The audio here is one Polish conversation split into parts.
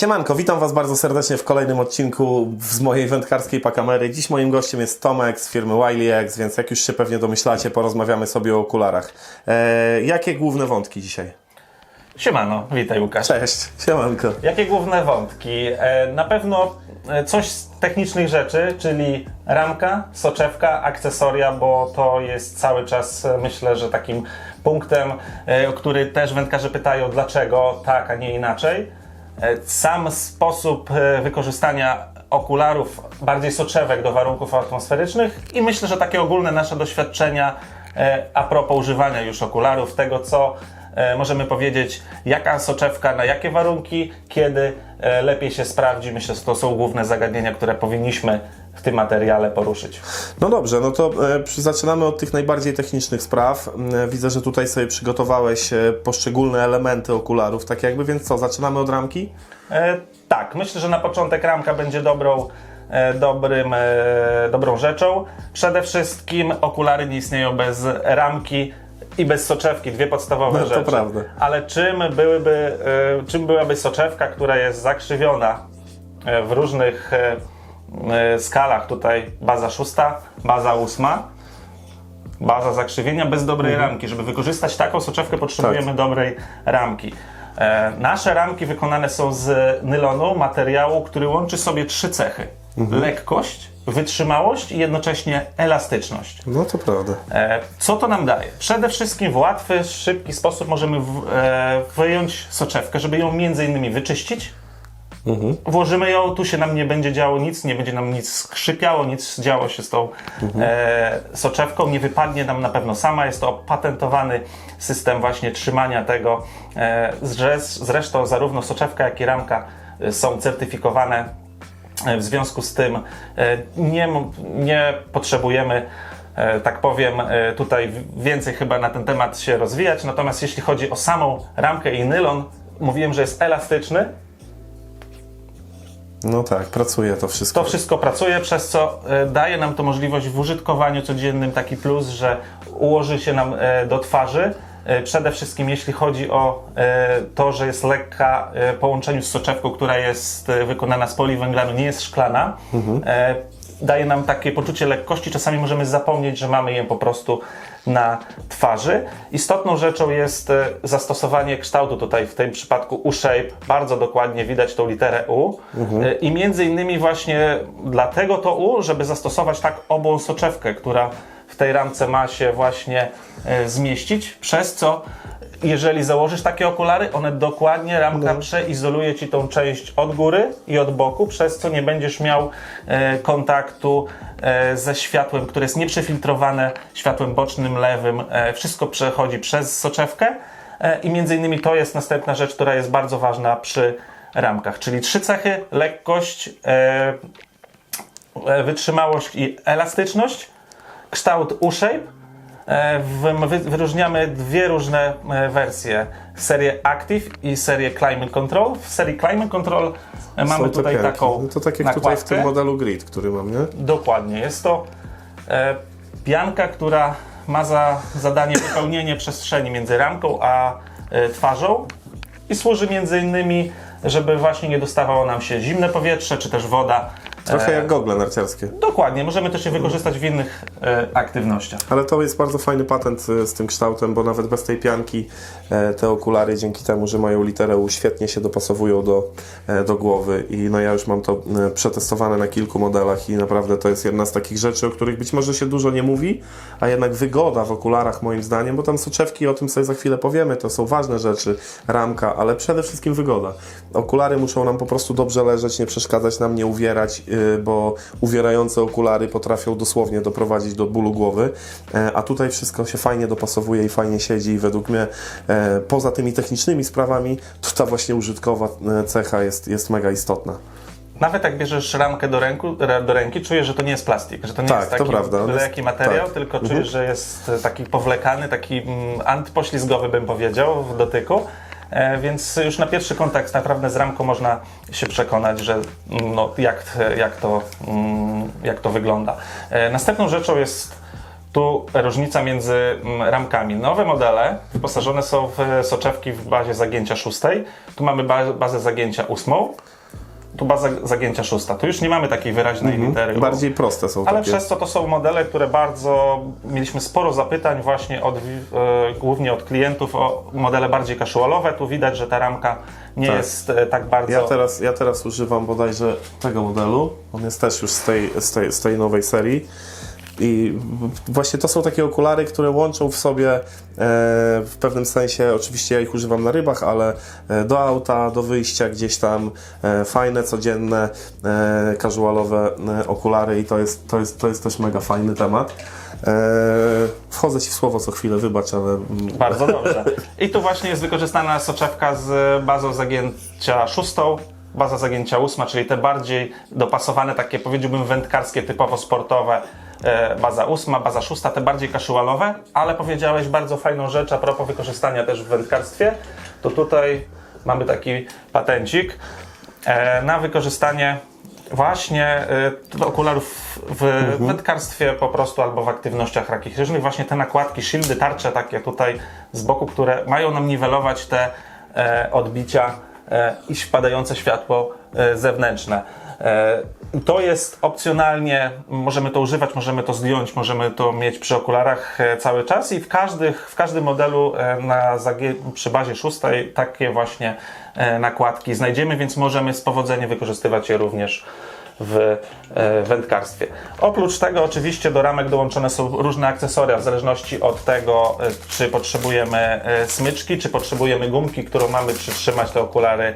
Siemanko, witam Was bardzo serdecznie w kolejnym odcinku z mojej wędkarskiej pakamery. Dziś moim gościem jest Tomek z firmy WileyX, więc jak już się pewnie domyślacie, porozmawiamy sobie o okularach. E, jakie główne wątki dzisiaj? Siemano, witaj Łukasz. Cześć, siemanko. Jakie główne wątki? E, Na pewno e, coś z technicznych rzeczy, czyli ramka, soczewka, akcesoria, bo to jest cały czas, e, myślę, że takim punktem, e, o który też wędkarze pytają, dlaczego tak, a nie inaczej. E, Sam sposób e, wykorzystania okularów, bardziej soczewek do warunków atmosferycznych i myślę, że takie ogólne nasze doświadczenia e, a propos używania już okularów, tego co możemy powiedzieć, jaka soczewka, na jakie warunki, kiedy lepiej się sprawdzi. Myślę, że to są główne zagadnienia, które powinniśmy w tym materiale poruszyć. No dobrze, no to e, zaczynamy od tych najbardziej technicznych spraw. E, widzę, że tutaj sobie przygotowałeś e, poszczególne elementy okularów, tak jakby, więc co, zaczynamy od ramki? E, tak, myślę, że na początek ramka będzie dobrą, dobrym, dobrą rzeczą. Przede wszystkim okulary nie istnieją bez ramki i bez soczewki, dwie podstawowe No, to rzeczy. prawda. Ale czym, byłyby, czym byłaby soczewka, która jest zakrzywiona w różnych skalach, tutaj baza szósta, baza ósma, baza zakrzywienia bez dobrej ramki. Żeby wykorzystać taką soczewkę potrzebujemy Tak. dobrej ramki. E, nasze ramki wykonane są z nylonu, materiału, który łączy sobie trzy cechy. Lekkość, wytrzymałość i jednocześnie elastyczność. No to prawda. E, Co to nam daje? Przede wszystkim w łatwy, szybki sposób możemy e, wyjąć soczewkę, żeby ją między innymi wyczyścić. Włożymy ją, tu się nam nie będzie działo nic, nie będzie nam nic skrzypiało, nic działo się z tą e, soczewką, nie wypadnie nam na pewno sama. Jest to opatentowany system właśnie trzymania tego. E, zresztą zarówno soczewka, jak i ramka e, są certyfikowane E, w związku z tym e, nie, nie potrzebujemy, tak powiem, tutaj więcej chyba na ten temat się rozwijać. Natomiast jeśli chodzi o samą ramkę i nylon, mówiłem, że jest elastyczny. No tak, pracuje to wszystko. To wszystko pracuje, przez co e, daje nam to możliwość w użytkowaniu codziennym taki plus, że ułoży się nam e, do twarzy. E, Przede wszystkim jeśli chodzi o to, że jest lekka w połączeniu z soczewką, która jest wykonana z poliwęglanu, nie jest szklana. E, Daje nam takie poczucie lekkości. Czasami możemy zapomnieć, że mamy je po prostu na twarzy. Istotną rzeczą jest e, zastosowanie kształtu tutaj, w tym przypadku U-shape. Bardzo dokładnie widać tą literę U. E, I między innymi właśnie dlatego to U, żeby zastosować tak obą soczewkę, która w tej ramce ma się właśnie e, zmieścić, przez co jeżeli założysz takie okulary, one dokładnie, ramka przeizoluje Ci tą część od góry i od boku, przez co nie będziesz miał e, kontaktu e, ze światłem, które jest nieprzefiltrowane światłem bocznym, lewym. E, wszystko przechodzi przez soczewkę e, i między innymi to jest następna rzecz, która jest bardzo ważna przy ramkach, czyli trzy cechy, lekkość, e, e, wytrzymałość i elastyczność, kształt U-shape. E, Wyróżniamy dwie różne e, wersje. Serię Active i serię Climate Control. W serii Climate Control e, mamy Są te tutaj pianki. taką No to tak jak tutaj w nakładkę. tym modelu Grid, który mam, nie? Dokładnie. Jest to pianka, która ma za zadanie wypełnienie przestrzeni między ramką a twarzą i służy między innymi, żeby właśnie nie dostawało nam się zimne powietrze czy też woda. Trochę jak gogle narciarskie. Dokładnie, możemy też je wykorzystać w innych e, aktywnościach. Ale to jest bardzo fajny patent e, z tym kształtem, bo nawet bez tej pianki e, te okulary dzięki temu, że mają literę U, świetnie się dopasowują do, do głowy i no ja już mam to przetestowane na kilku modelach i naprawdę to jest jedna z takich rzeczy, o których być może się dużo nie mówi, a jednak wygoda w okularach moim zdaniem, bo tam soczewki, o tym sobie za chwilę powiemy, to są ważne rzeczy, ramka, ale przede wszystkim wygoda. Okulary muszą nam po prostu dobrze leżeć, nie przeszkadzać nam, nie uwierać, y, bo uwierające okulary potrafią dosłownie doprowadzić do bólu głowy, e, a tutaj wszystko się fajnie dopasowuje i fajnie siedzi i według mnie e, poza tymi technicznymi sprawami, to ta właśnie użytkowa e, cecha jest, jest mega istotna. Nawet jak bierzesz ramkę do, ręku, do ręki, czujesz, że to nie jest plastik, że to nie Tak, jest to taki prawda, jest- jaki materiał, tak. tylko czujesz, że jest taki powlekany, taki mm, antypoślizgowy bym powiedział w dotyku. E, więc już na pierwszy kontakt naprawdę z ramką można się przekonać, że mm, no, jak, jak, to, mm, jak to wygląda. E, następną rzeczą jest Tu różnica między mm, ramkami. Nowe modele wyposażone są w soczewki w bazie zagięcia szóstej. Tu mamy ba- bazę zagięcia ósmą. Tu baza zagięcia szósta. Tu już nie mamy takiej wyraźnej litery. U. Bardziej proste są Ale takie. przez to to są modele, które bardzo mieliśmy sporo zapytań właśnie od, e, głównie od klientów o modele bardziej casualowe. Tu widać, że ta ramka nie Tak. jest e, tak bardzo. Ja teraz, ja teraz używam bodajże tego modelu. On jest też już z tej, z tej, z tej nowej serii. I właśnie to są takie okulary, które łączą w sobie e, w pewnym sensie, oczywiście ja ich używam na rybach, ale e, do auta, do wyjścia gdzieś tam, e, fajne, codzienne, casualowe okulary i to jest, to, jest, to jest też mega fajny temat. E, wchodzę Ci w słowo co chwilę, wybacz, ale mm, Bardzo dobrze. I tu właśnie jest wykorzystana soczewka z bazą zagięcia szóstą, baza zagięcia ósma, czyli te bardziej dopasowane, takie powiedziałbym wędkarskie, typowo sportowe. E, Baza ósma, baza szósta, te bardziej casualowe, ale powiedziałeś bardzo fajną rzecz a propos wykorzystania też w wędkarstwie. To tutaj mamy taki patencik e, na wykorzystanie właśnie e, okularów w wędkarstwie po prostu albo w aktywnościach rakich Właśnie te nakładki, shieldy, tarcze takie tutaj z boku, które mają nam niwelować te odbicia i wpadające światło zewnętrzne. E, to jest opcjonalnie, możemy to używać, możemy to zdjąć, możemy to mieć przy okularach e, cały czas i w, każdych, w każdym modelu e, na przy bazie szóstej takie właśnie nakładki znajdziemy, więc możemy z powodzeniem wykorzystywać je również w e, wędkarstwie. Oprócz tego oczywiście do ramek dołączone są różne akcesoria w zależności od tego, e, czy potrzebujemy e, smyczki, czy potrzebujemy gumki, którą mamy przytrzymać te okulary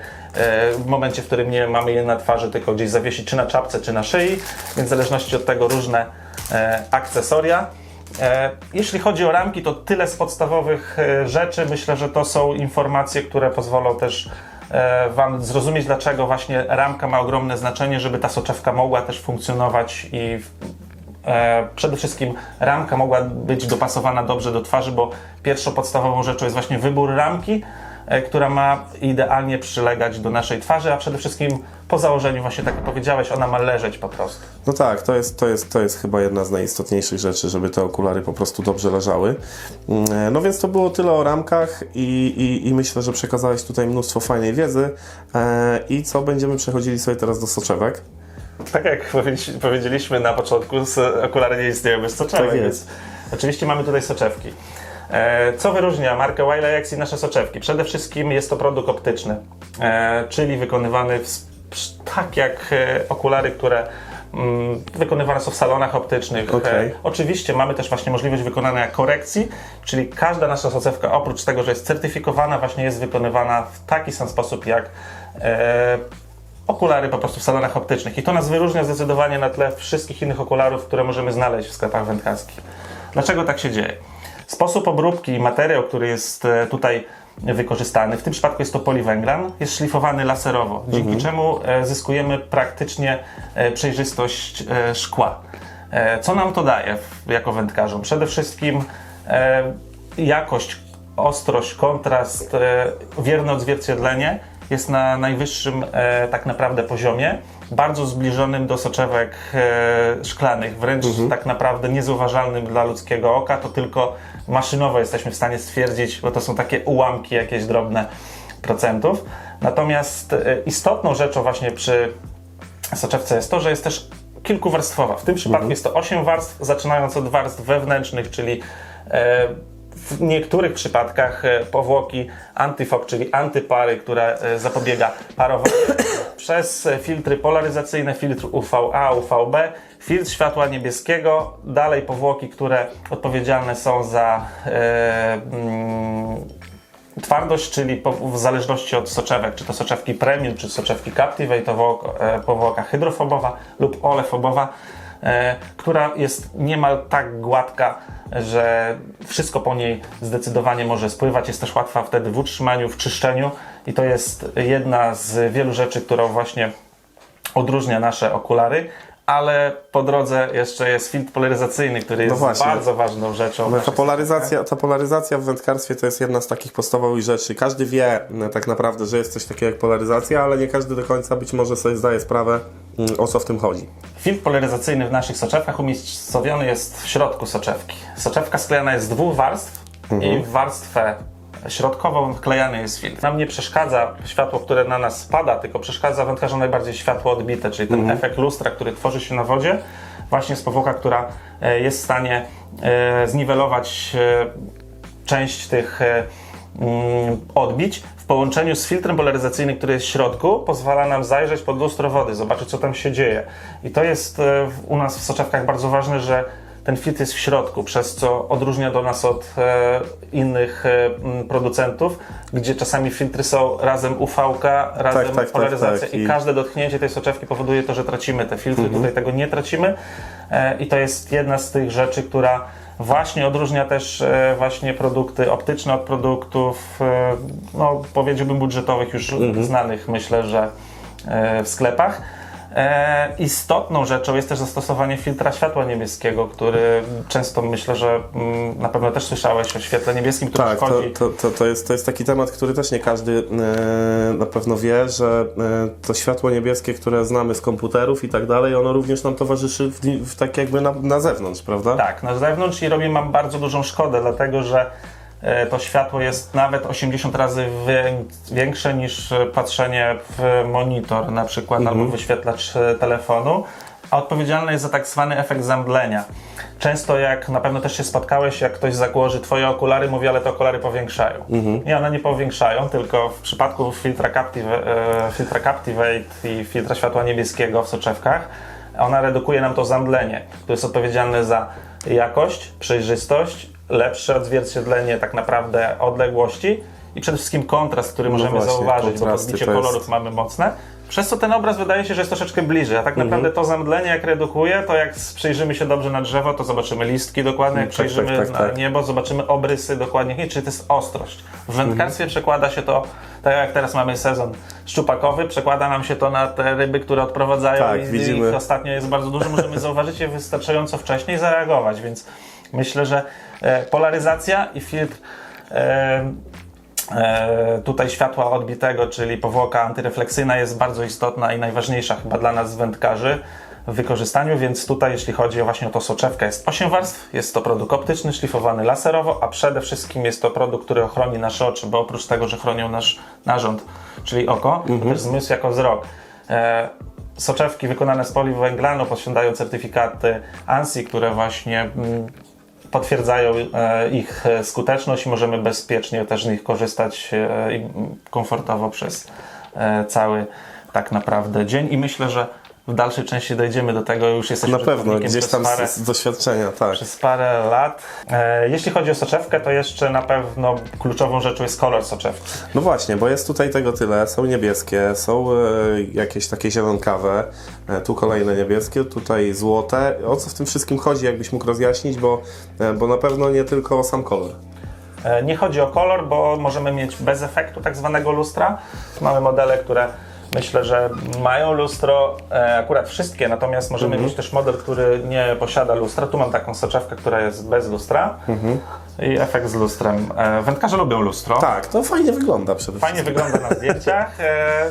w momencie, w którym nie mamy je na twarzy, tylko gdzieś zawiesić, czy na czapce, czy na szyi, więc w zależności od tego różne akcesoria. Jeśli chodzi o ramki, to tyle z podstawowych rzeczy. Myślę, że to są informacje, które pozwolą też Wam zrozumieć, dlaczego właśnie ramka ma ogromne znaczenie, żeby ta soczewka mogła też funkcjonować i e, przede wszystkim ramka mogła być dopasowana dobrze do twarzy, bo pierwszą podstawową rzeczą jest właśnie wybór ramki, e, która ma idealnie przylegać do naszej twarzy, a przede wszystkim po założeniu, właśnie tak jak powiedziałeś, ona ma leżeć po prostu. No tak, to jest, to, jest, to jest chyba jedna z najistotniejszych rzeczy, żeby te okulary po prostu dobrze leżały. Mm, No więc to było tyle o ramkach i, i, i myślę, że przekazałeś tutaj mnóstwo fajnej wiedzy. E, I co, będziemy przechodzili sobie teraz do soczewek. Tak jak powiedzi- powiedzieliśmy na początku, okulary nie istnieją bez soczewek, Tak więc jest. oczywiście mamy tutaj soczewki. E, Co wyróżnia markę Wilex i nasze soczewki? Przede wszystkim jest to produkt optyczny, e, czyli wykonywany w, tak jak e, okulary, które mm, wykonywane są w salonach optycznych. E, Oczywiście mamy też właśnie możliwość wykonania korekcji, czyli każda nasza soczewka oprócz tego, że jest certyfikowana, właśnie jest wykonywana w taki sam sposób jak okulary po prostu w salonach optycznych. I to nas wyróżnia zdecydowanie na tle wszystkich innych okularów, które możemy znaleźć w sklepach wędkarskich. Dlaczego tak się dzieje? Sposób obróbki i materiał, który jest e, tutaj wykorzystany, w tym przypadku jest to poliwęglan, jest szlifowany laserowo, dzięki czemu e, zyskujemy praktycznie e, przejrzystość szkła. Co nam to daje jako wędkarzom? Przede wszystkim jakość, ostrość, kontrast, wierne odzwierciedlenie jest na najwyższym tak naprawdę poziomie, bardzo zbliżonym do soczewek e, szklanych, wręcz tak naprawdę niezauważalnym dla ludzkiego oka, to tylko maszynowo jesteśmy w stanie stwierdzić, bo to są takie ułamki jakieś drobne procentów. Natomiast e, istotną rzeczą właśnie przy soczewce jest to, że jest też kilkuwarstwowa. W tym przypadku jest to 8 warstw, zaczynając od warstw wewnętrznych, czyli e, w niektórych przypadkach e, powłoki antyfok, czyli antypary, która e, zapobiega parowaniu przez filtry polaryzacyjne, filtr UVA, UVB, filtr światła niebieskiego, dalej powłoki, które odpowiedzialne są za mm, Twardość, czyli po, w zależności od soczewek, czy to soczewki premium, czy soczewki captivate, powłoka hydrofobowa lub olefobowa, która jest niemal tak gładka, że wszystko po niej zdecydowanie może spływać. Jest też łatwa wtedy w utrzymaniu, w czyszczeniu i to jest jedna z wielu rzeczy, którą właśnie odróżnia nasze okulary. Ale po drodze jeszcze jest filtr polaryzacyjny, który jest No bardzo ważną rzeczą. No, ta, polaryzacja, ta polaryzacja w wędkarstwie to jest jedna z takich podstawowych rzeczy. Każdy wie m, tak naprawdę, że jest coś takiego jak polaryzacja, ale nie każdy do końca być może sobie zdaje sprawę, mm, o co w tym chodzi. Filtr polaryzacyjny w naszych soczewkach umiejscowiony jest w środku soczewki. Soczewka sklejana jest z dwóch warstw i w warstwę środkową wklejany jest filtr. Nam nie przeszkadza światło, które na nas spada, tylko przeszkadza wędkarzom najbardziej światło odbite, czyli ten efekt lustra, który tworzy się na wodzie, właśnie z powłoka, która e, jest w stanie e, zniwelować e, część tych mm, odbić w połączeniu z filtrem polaryzacyjnym, który jest w środku, pozwala nam zajrzeć pod lustro wody, zobaczyć co tam się dzieje. I to jest u nas w soczewkach bardzo ważne, że ten filtr jest w środku, przez co odróżnia do nas od e, innych e, producentów, gdzie czasami filtry są razem UV, razem tak, tak, polaryzacja tak. i I- każde dotknięcie tej soczewki powoduje to, że tracimy te filtry. Tutaj tego nie tracimy e, i to jest jedna z tych rzeczy, która właśnie odróżnia też e, właśnie produkty optyczne od produktów, e, no powiedziałbym budżetowych, już znanych myślę, że e, w sklepach. E, istotną rzeczą jest też zastosowanie filtra światła niebieskiego, który często myślę, że mm, na pewno też słyszałeś o świetle niebieskim, który Tak, to, to, to, to, jest, to jest taki temat, który też nie każdy e, na pewno wie, że e, to światło niebieskie, które znamy z komputerów i tak dalej, ono również nam towarzyszy w, w, tak jakby na, na zewnątrz, prawda? Tak, na zewnątrz i robi nam bardzo dużą szkodę, dlatego że to światło jest nawet 80 razy wię- większe niż e, patrzenie w monitor na przykład albo wyświetlacz e, telefonu, a odpowiedzialny jest za tak zwany efekt zamdlenia. Często jak na pewno też się spotkałeś, jak ktoś zakłoży twoje okulary, mówi, ale te okulary powiększają. Nie, one nie powiększają, tylko w przypadku filtra, Captiv- e, filtra Captivate i filtra światła niebieskiego w soczewkach ona redukuje nam to zamdlenie, które jest odpowiedzialne za jakość, przejrzystość, lepsze odzwierciedlenie tak naprawdę odległości i przede wszystkim kontrast, który możemy właśnie, zauważyć, bo podbicie jest- kolorów mamy mocne. Przez co ten obraz wydaje się, że jest troszeczkę bliżej, a tak naprawdę to zamdlenie jak redukuje, to jak przyjrzymy się dobrze na drzewo, to zobaczymy listki dokładnie, jak Tak, tak, przyjrzymy tak, na tak. niebo, zobaczymy obrysy dokładnie, czyli to jest ostrość. W wędkarstwie przekłada się to, tak jak teraz mamy sezon szczupakowy, przekłada nam się to na te ryby, które odprowadzają Tak, i widzimy. ich ostatnio jest bardzo dużo, możemy zauważyć je wystarczająco wcześnie i zareagować, więc myślę, że polaryzacja i filtr e, e, tutaj światła odbitego, czyli powłoka antyrefleksyjna jest bardzo istotna i najważniejsza chyba dla nas wędkarzy w wykorzystaniu, więc tutaj jeśli chodzi o właśnie o to soczewkę jest 8 warstw, jest to produkt optyczny, szlifowany laserowo, a przede wszystkim jest to produkt, który ochroni nasze oczy, bo oprócz tego, że chronią nasz narząd, czyli oko, to też zmysł jako wzrok. E, soczewki wykonane z poliwęglanu posiadają certyfikaty ANSI, które właśnie mm, potwierdzają e, ich e, skuteczność i możemy bezpiecznie też z nich korzystać e, i komfortowo przez cały tak naprawdę dzień. I myślę, że w dalszej części dojdziemy do tego, już jesteśmy Na pewno, gdzieś tam parę, z, z doświadczenia, tak. przez parę lat. E, jeśli chodzi o soczewkę, to jeszcze na pewno kluczową rzeczą jest kolor soczewki. No właśnie, bo jest tutaj tego tyle. Są niebieskie, są e, jakieś takie zielonkawe, e, tu kolejne niebieskie, tutaj złote. O co w tym wszystkim chodzi, jakbyś mógł rozjaśnić, bo, e, bo na pewno nie tylko o sam kolor. E, Nie chodzi o kolor, bo możemy mieć bez efektu tak zwanego lustra. Mamy modele, które myślę, że mają lustro, e, akurat wszystkie, natomiast możemy mieć też model, który nie posiada lustra. Tu mam taką soczewkę, która jest bez lustra i efekt z lustrem. E, Wędkarze lubią lustro. Tak, to fajnie wygląda przede Fajnie wszystkim. wygląda na zdjęciach, e,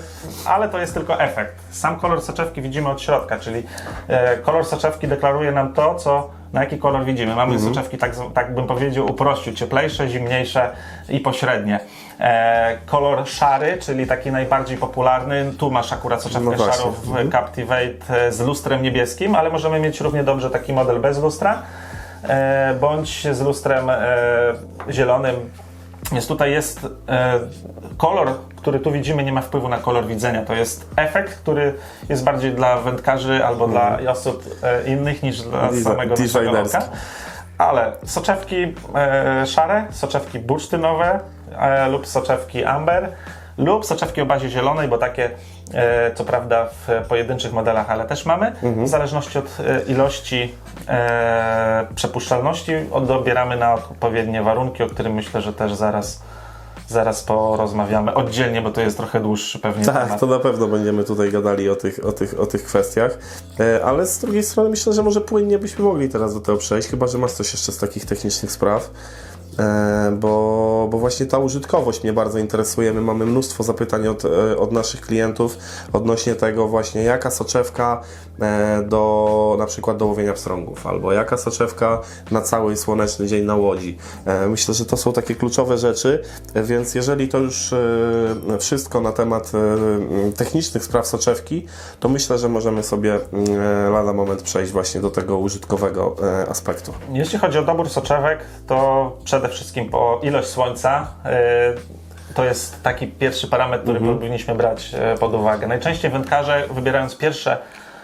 ale to jest tylko efekt. Sam kolor soczewki widzimy od środka, czyli e, kolor soczewki deklaruje nam to, co, na jaki kolor widzimy. Mamy soczewki, tak, tak bym powiedział, uprościł, cieplejsze, zimniejsze i pośrednie. E, kolor szary, czyli taki najbardziej popularny, tu masz akurat soczewkę No szarą w Captivate e, z lustrem niebieskim, ale możemy mieć równie dobrze taki model bez lustra, bądź z lustrem e, zielonym więc tutaj jest e, kolor, który tu widzimy, nie ma wpływu na kolor widzenia. To jest efekt, który jest bardziej dla wędkarzy albo dla osób e, innych niż dla Design- samego oka. Ale soczewki e, szare, soczewki bursztynowe e, lub soczewki amber lub soczewki o bazie zielonej, bo takie e, co prawda w pojedynczych modelach, ale też mamy. W zależności od e, ilości e, przepuszczalności odbieramy na odpowiednie warunki, o którym myślę, że też zaraz, zaraz porozmawiamy oddzielnie, bo to jest trochę dłuższy pewnie Tak, temat. to na pewno będziemy tutaj gadali o tych, o tych, o tych kwestiach. Ale z drugiej strony myślę, że może płynnie byśmy mogli teraz do tego przejść, chyba że masz coś jeszcze z takich technicznych spraw. E, bo, bo właśnie ta użytkowość mnie bardzo interesuje. My mamy mnóstwo zapytań od, e, od naszych klientów odnośnie tego właśnie, jaka soczewka e, do na przykład do łowienia pstrągów, albo jaka soczewka na cały słoneczny dzień na łodzi. Myślę, że to są takie kluczowe rzeczy, więc jeżeli to już wszystko na temat technicznych spraw soczewki, to myślę, że możemy sobie e, lada moment przejść właśnie do tego użytkowego aspektu. Jeśli chodzi o dobór soczewek, to przede wszystkim po ilość słońca. y, To jest taki pierwszy parametr, który powinniśmy brać y, pod uwagę. Najczęściej wędkarze, wybierając pierwsze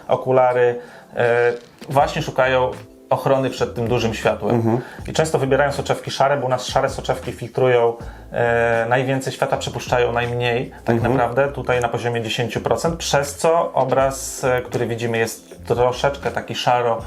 okulary, y, właśnie szukają ochrony przed tym dużym światłem. I często wybierają soczewki szare, bo u nas szare soczewki filtrują e, najwięcej światła, przepuszczają najmniej, tak naprawdę, tutaj na poziomie 10%, przez co obraz, e, który widzimy jest troszeczkę taki szaro,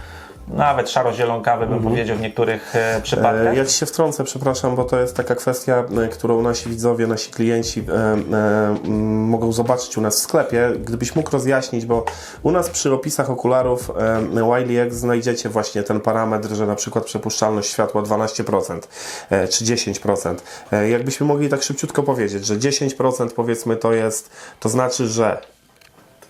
nawet szaro-zielonkawy bym powiedział w niektórych e, przypadkach. E, Ja Ci się wtrącę, przepraszam, bo to jest taka kwestia, e, którą nasi widzowie, nasi klienci e, e, mogą zobaczyć u nas w sklepie. Gdybyś mógł rozjaśnić, bo u nas przy opisach okularów e, Wiley X znajdziecie właśnie ten parametr, że na przykład przepuszczalność światła 12% e, czy 10%. E, Jakbyśmy mogli tak szybciutko powiedzieć, że 10% powiedzmy to jest, to znaczy, że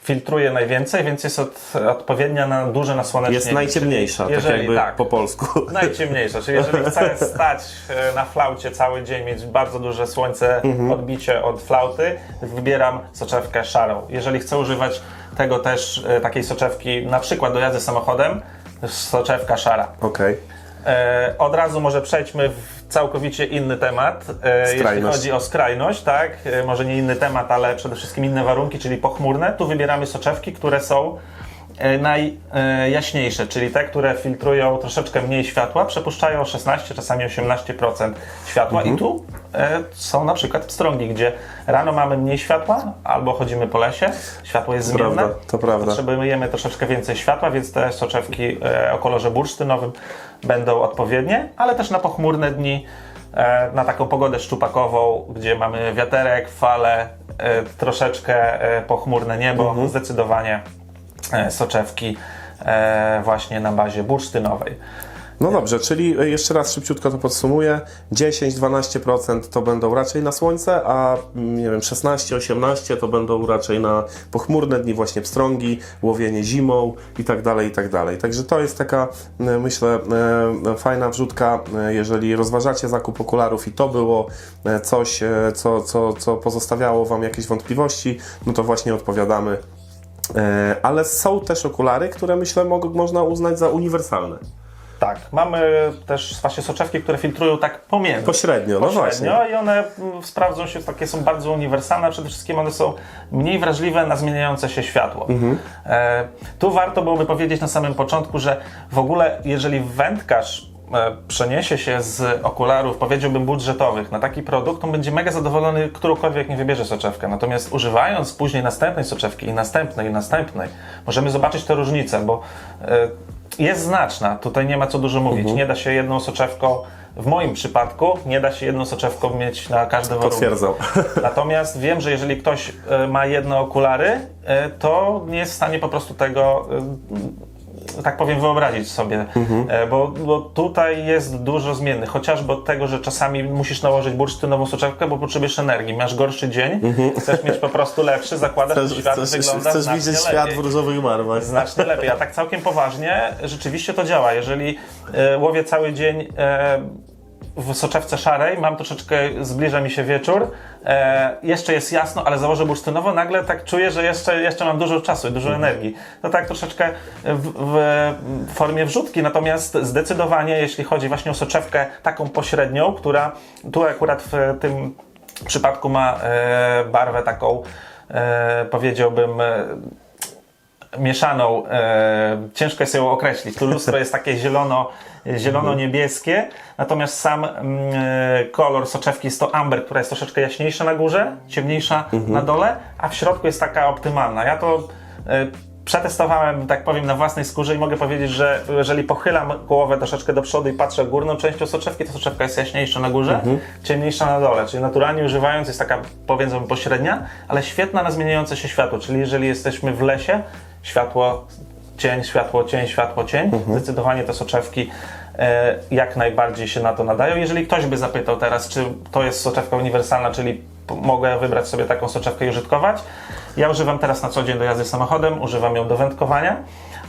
Filtruje najwięcej, więc jest od, odpowiednia na duże nasłonecznienie. jest najciemniejsza, tak Jeżeli- jakby tak. po polsku. Najciemniejsza, czyli jeżeli chcę stać e, na flaucie cały dzień, mieć bardzo duże słońce, odbicie od flauty, wybieram soczewkę szarą. Jeżeli chcę używać tego też, e, takiej soczewki, na przykład do jazdy samochodem, soczewka szara. Okej. E, od razu może przejdźmy w całkowicie inny temat, e, jeśli Skrajność. chodzi o skrajność, tak? E, może nie inny temat, ale przede wszystkim inne warunki, czyli pochmurne. Tu wybieramy soczewki, które są e, najjaśniejsze, czyli te, które filtrują troszeczkę mniej światła, przepuszczają 16, czasami 18% światła i tu są na przykład pstrągi, gdzie rano mamy mniej światła, albo chodzimy po lesie, światło jest zmienne. Prawda, to prawda. Potrzebujemy troszeczkę więcej światła, więc te soczewki o kolorze bursztynowym będą odpowiednie, ale też na pochmurne dni, e, na taką pogodę szczupakową, gdzie mamy wiaterek, fale, e, troszeczkę e, pochmurne niebo, Mhm. zdecydowanie soczewki właśnie na bazie bursztynowej. No dobrze, czyli jeszcze raz szybciutko to podsumuję. 10-12% to będą raczej na słońce, a mm, nie wiem, 16-18% to będą raczej na pochmurne dni, właśnie pstrągi, łowienie zimą i tak dalej, i tak dalej. Także to jest taka, e, myślę, e, fajna wrzutka, e, jeżeli rozważacie zakup okularów i to było e, coś, e, co, co, co pozostawiało Wam jakieś wątpliwości, no to właśnie odpowiadamy. E, Ale są też okulary, które myślę mog- można uznać za uniwersalne. Tak, mamy też właśnie soczewki, które filtrują tak pomiędzy. Pośrednio, no Pośrednio właśnie. i one mm, sprawdzą się, takie są bardzo uniwersalne, przede wszystkim one są mniej wrażliwe na zmieniające się światło. Mhm. E, tu warto byłoby powiedzieć na samym początku, że w ogóle jeżeli wędkarz e, przeniesie się z okularów, powiedziałbym budżetowych na taki produkt, to będzie mega zadowolony, którąkolwiek nie wybierze soczewkę. Natomiast używając później następnej soczewki i następnej i następnej, możemy zobaczyć te różnice, bo e, jest znaczna, tutaj nie ma co dużo mówić. Mhm. Nie da się jedną soczewką, w moim przypadku, nie da się jedną soczewką mieć na każde warunki. Potwierdzam. Natomiast wiem, że jeżeli ktoś e, ma jedne okulary, e, to nie jest w stanie po prostu tego, e, tak powiem, wyobrazić sobie, E, bo, bo tutaj jest dużo zmiennych, chociażby od tego, że czasami musisz nałożyć bursztynową soczewkę, bo potrzebujesz energii, masz gorszy dzień, chcesz mieć po prostu lepszy, zakładasz, że Chcesz, świat chcesz, wygląda chcesz widzieć lepiej. świat w różowych barwach. Znacznie lepiej. A tak całkiem poważnie, rzeczywiście to działa. Jeżeli e, łowię cały dzień e, w soczewce szarej, mam troszeczkę, zbliża mi się wieczór, e, jeszcze jest jasno, ale założę bursztynowo, nagle tak czuję, że jeszcze, jeszcze mam dużo czasu i dużo energii. To tak troszeczkę w, w formie wrzutki, natomiast zdecydowanie, jeśli chodzi właśnie o soczewkę taką pośrednią, która tu akurat w tym przypadku ma e, barwę taką, e, powiedziałbym, e, mieszaną, e, ciężko jest ją określić. Tu lustro jest takie zielono, zielono-niebieskie, natomiast sam mm, e, kolor soczewki jest to amber, która jest troszeczkę jaśniejsza na górze, ciemniejsza na dole, a w środku jest taka optymalna. Ja to e, przetestowałem, tak powiem, na własnej skórze i mogę powiedzieć, że jeżeli pochylam głowę troszeczkę do przodu i patrzę górną częścią soczewki, to soczewka jest jaśniejsza na górze, ciemniejsza na dole, czyli naturalnie używając jest taka, powiedzmy, pośrednia, ale świetna na zmieniające się światło, czyli jeżeli jesteśmy w lesie, światło, cień, światło, cień, światło, cień, zdecydowanie te soczewki e, jak najbardziej się na to nadają. Jeżeli ktoś by zapytał teraz, czy to jest soczewka uniwersalna, czyli mogę wybrać sobie taką soczewkę i użytkować, ja używam teraz na co dzień do jazdy samochodem, używam ją do wędkowania.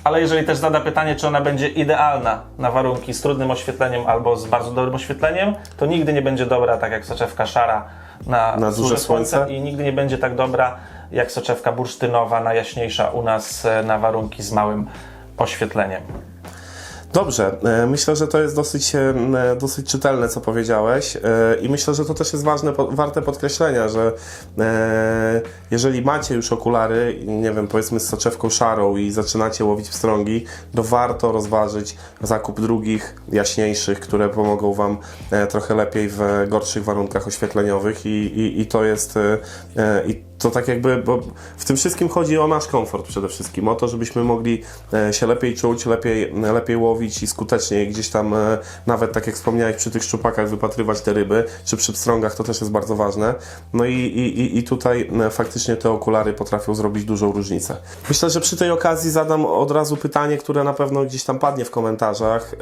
Ale jeżeli też zada pytanie, czy ona będzie idealna na warunki z trudnym oświetleniem albo z bardzo dobrym oświetleniem, to nigdy nie będzie dobra tak jak soczewka szara na, Na duże duże słońce? i nigdy nie będzie tak dobra jak soczewka bursztynowa, najjaśniejsza u nas e, na warunki z małym oświetleniem. Dobrze, e, myślę, że to jest dosyć, e, dosyć czytelne, co powiedziałeś i myślę, że to też jest ważne, warte podkreślenia, że jeżeli macie już okulary, nie wiem, powiedzmy z soczewką szarą i zaczynacie łowić pstrągi, to warto rozważyć zakup drugich, jaśniejszych, które pomogą Wam trochę lepiej w gorszych warunkach oświetleniowych i, i, i to jest i to tak jakby, bo w tym wszystkim chodzi o nasz komfort przede wszystkim, o to, żebyśmy mogli e, się lepiej czuć, lepiej, lepiej łowić i skuteczniej gdzieś tam, e, nawet tak jak wspomniałeś, przy tych szczupakach wypatrywać te ryby, czy przy pstrągach, to też jest bardzo ważne. No i, i, i- tutaj e, faktycznie te okulary potrafią zrobić dużą różnicę. Myślę, że przy tej okazji zadam od razu pytanie, które na pewno gdzieś tam padnie w komentarzach,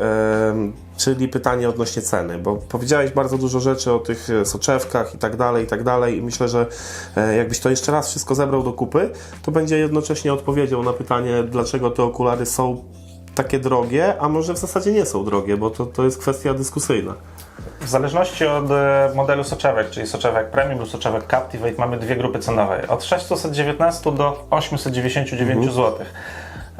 czyli pytanie odnośnie ceny, bo powiedziałeś bardzo dużo rzeczy o tych soczewkach i tak dalej, i tak dalej i myślę, że jakbyś to jeszcze raz wszystko zebrał do kupy, to będzie jednocześnie odpowiedzią na pytanie, dlaczego te okulary są takie drogie, a może w zasadzie nie są drogie, bo to, to jest kwestia dyskusyjna. W zależności od e, modelu soczewek, czyli soczewek premium lub soczewek Captivate, mamy dwie grupy cenowe. Od 619 do 899 zł.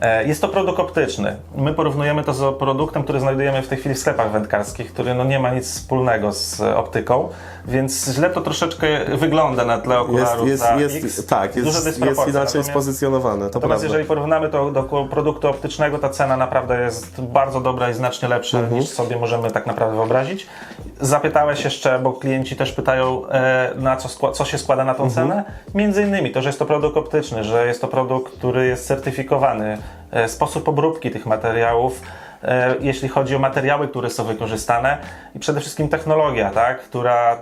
E, Jest to produkt optyczny. My porównujemy to z produktem, który znajdujemy w tej chwili w sklepach wędkarskich, który no nie ma nic wspólnego z e, optyką, więc źle to troszeczkę wygląda na tle Jest, okularów jest, jest, X. tak, jest, jest inaczej Natomiast- spozycjonowane, to Natomiast jeżeli porównamy to do produktu optycznego, ta cena naprawdę jest bardzo dobra i znacznie lepsza Mhm. niż sobie możemy tak naprawdę wyobrazić. Zapytałeś jeszcze, bo klienci też pytają, e, na co, co się składa na tą Mhm. cenę. Między innymi to, że jest to produkt optyczny, że jest to produkt, który jest certyfikowany, sposób obróbki tych materiałów, e, jeśli chodzi o materiały, które są wykorzystane i przede wszystkim technologia, tak, która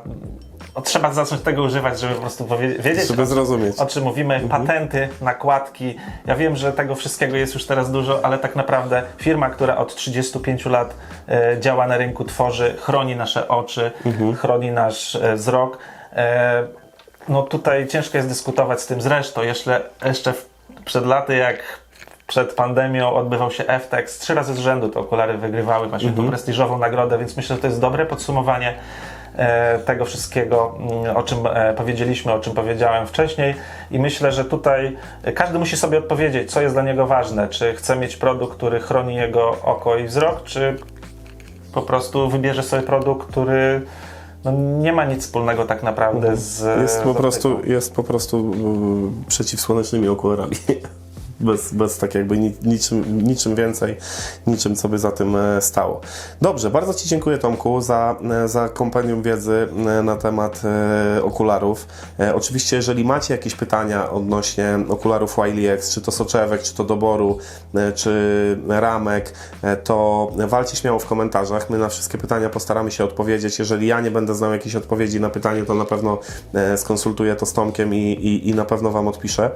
no, trzeba zacząć tego używać, żeby po prostu wiedzieć, Żeby o- zrozumieć. o czym mówimy, patenty, nakładki. Ja wiem, że tego wszystkiego jest już teraz dużo, ale tak naprawdę firma, która od 35 lat e, działa na rynku, tworzy, chroni nasze oczy, chroni nasz e, wzrok. E, no tutaj ciężko jest dyskutować z tym. Zresztą jeszcze, jeszcze w, przed laty, jak przed pandemią odbywał się FTEX, trzy razy z rzędu te okulary wygrywały właśnie tą prestiżową nagrodę, więc myślę, że to jest dobre podsumowanie e, tego wszystkiego, mm, o czym e, powiedzieliśmy, o czym powiedziałem wcześniej. I myślę, że tutaj e, każdy musi sobie odpowiedzieć, co jest dla niego ważne, czy chce mieć produkt, który chroni jego oko i wzrok, czy po prostu wybierze sobie produkt, który no, nie ma nic wspólnego tak naprawdę z Jest z po optyką. prostu, jest po prostu mm, przeciwsłonecznymi okularami. Bez, bez tak jakby ni- niczym, niczym więcej, niczym co by za tym e, stało. Dobrze, bardzo Ci dziękuję Tomku za, e, za kompendium wiedzy e, na temat okularów. Oczywiście jeżeli macie jakieś pytania odnośnie okularów Wiley X, czy to soczewek, czy to doboru, czy ramek, to walcie śmiało w komentarzach. My na wszystkie pytania postaramy się odpowiedzieć. Jeżeli ja nie będę znał jakiejś odpowiedzi na pytanie, to na pewno skonsultuję to z Tomkiem i, i, i na pewno Wam odpiszę.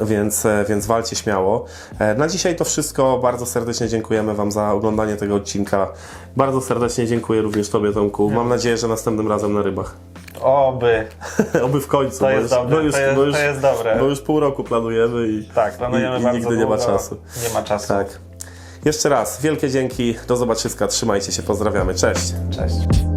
Więc, e, więc walcie śmiało. E, Na dzisiaj to wszystko. Bardzo serdecznie dziękujemy Wam za oglądanie tego odcinka. Bardzo serdecznie dziękuję również Tobie, Tomku. Mam nadzieję, że następnym razem na rybach. Oby. Oby w końcu. To jest dobre, bo już, to jest- bo już, to jest dobre. Bo już pół roku planujemy i, Tak, planujemy i, i nigdy nie ma czasu. Nie ma czasu. Tak. Jeszcze raz, wielkie dzięki. Do zobaczyska. Trzymajcie się. Pozdrawiamy. Cześć. Cześć.